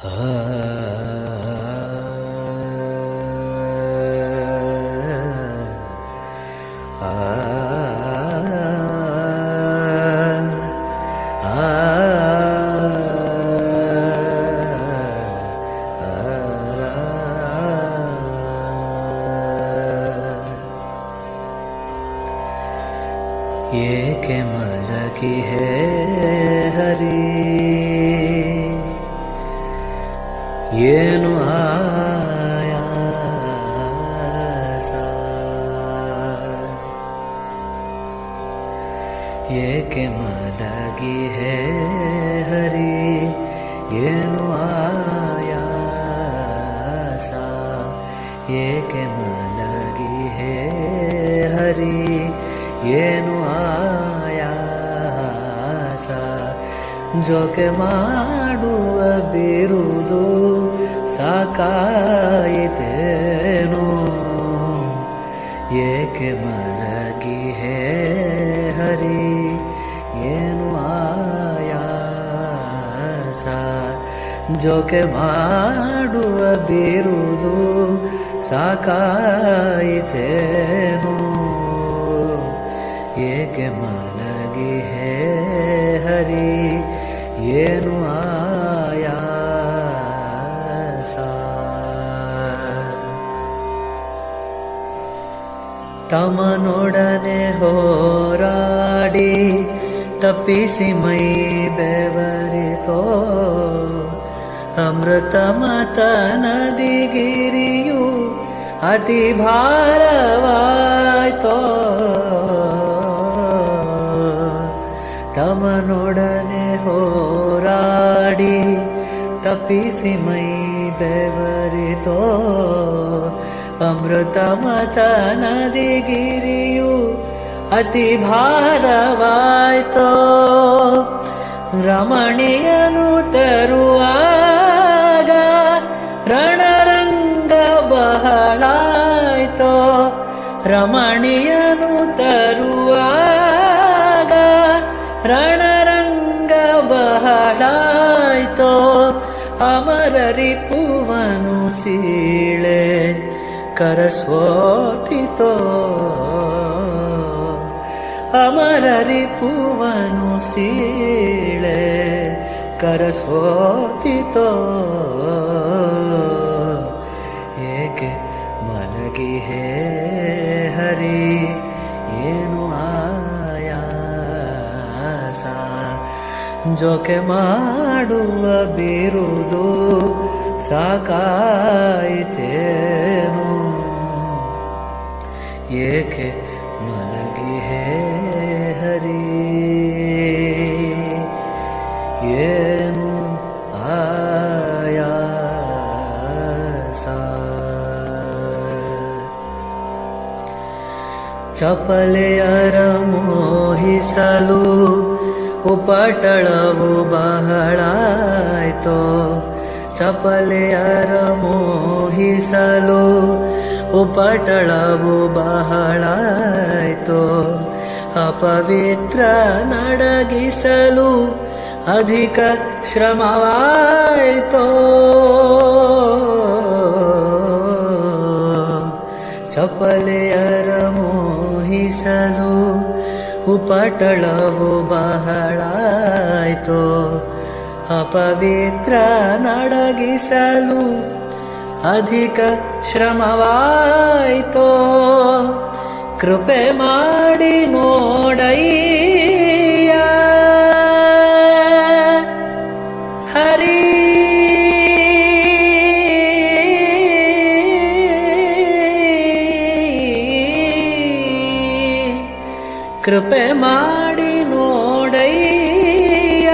ये के माला की है हरी ಏಕೆ ಮಲಗಿ ಹೇ ಹರಿ ಏನು ಆಯಾಸ ಏಕೆ ಮಲಗಿ ಹೇ ಹರಿ ಏನು ಆಯಾಸ ಜೋಕೆ ಮಾಡುವ ಬಿರುದು ಸಾಕಾಯಿತೇನು ಏಕೆ ಮಲಗಿ ಜೋಕೆ ಮಾಡುವ ಬೀರುವುದು ಸಾಕಾಯಿತೇನು. ಏಕೆ ಮಲಗಿ ಹೇ ಹರಿ, ಏನು ಆಯಾಸ? ತಮನೊಡನೆ ಹೋರಾಡಿ ತಪ್ಪಿಸಿ ಮೈ ಬೆವರಿತೋ. ಅಮೃತ ಮತ ನದಿಗಿರಿಯು ಅತಿ ಭಾರವಾಯ್ತೋ. ತಮನೊಡನೆ ಹೋರಾಡಿ ತಪ್ಪಿಸಿ ಮೈ ಬೆವರಿತೋ. ಅಮೃತ ಮತ ನದಿಗಿರಿಯು ಅತಿ ಭಾರವಾಯ್ತೋ. ರಮಣಿಯನು ತರುವಾಗ ರಮಣಿಯನು ತರುವಾಗ ರಣರಂಗ ಬಹಳಾಯ್ತೋ ಅಮರರಿಪುವನು ಸೀಳೆ ಕರಸ್ವೋತಿತೋ ಅಮರರಿಪುವನು ಸೀಳೆ ಕರಸ್ವೋತಿತೋ ಮಲಗಿ ಹೇ ಹರಿ ಏನು ಆಯಾಸ? ಜೋಕೆ ಮಾಡುವ ಬಿರುದು ಸಾಕಾಯಿತೇನು? ಏಕೆ ಮಲಗಿ ಹೇ ಚಪಲೆಯರ ಮೋಹಿಸಲು ಉಪಟಳವು ಬಹಳಾಯ್ತೋ ಚಪಲೆಯರ ಮೋಹಿಸಲು ಉಪಟಳವು ಬಹಳಾಯ್ತೋ ಅಪವಿತ್ರ ನಡಗಿಸಲು ಅಧಿಕ ಶ್ರಮವಾಯ್ತೋ ಚಪಲೆಯರ ಮೋಹಿಸಲು ಉಪಟಳವು ಬಹಳಾಯ್ತೋ. ಅಪವಿತ್ರ ನಡಗಿಸಲು ಅಧಿಕ ಶ್ರಮವಾಯ್ತೋ. ಕೃಪೆ ಮಾಡಿ ನೋಡಯ್ಯ ಕೃಪೆ ಮಾಡಿ ನೋಡಯ್ಯ.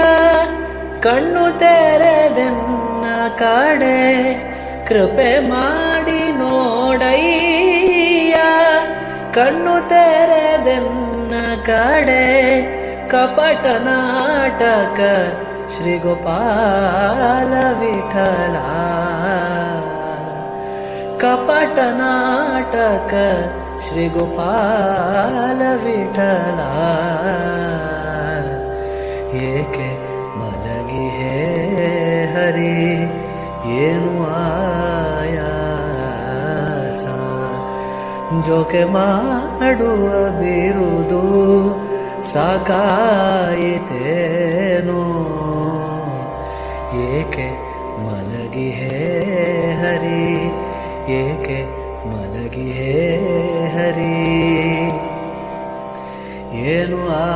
ಕಣ್ಣು ತೆರೆದೆನ್ನ ಕಡೆ ಕೃಪೆ ಮಾಡಿ ನೋಡಯ್ಯ. ಕಣ್ಣು ತೆರೆದೆನ್ನ ಕಡೆ ಕಪಟ ನಾಟಕ ಶ್ರೀ ಗೋಪಾಲ ವಿಠಲ. ಕಪಟ ನಾಟಕ ಶ್ರೀ ಗೋಪಾಲ ವಿಠಲ. ಏಕೆ ಮಲಗಿ ಹೇ ಹರಿ, ಏನು ಆಯ ಜೋಕೆ ಮಾಡುವ ಬಿರುದು ಸಾಕಾಯಿತೇನು? ಏಕೆ ಮಲಗಿ ಹೇ ಹರಿ ಏಕೆ ಮಲಗಿಹೇ ಹರಿ ಏನು ಆ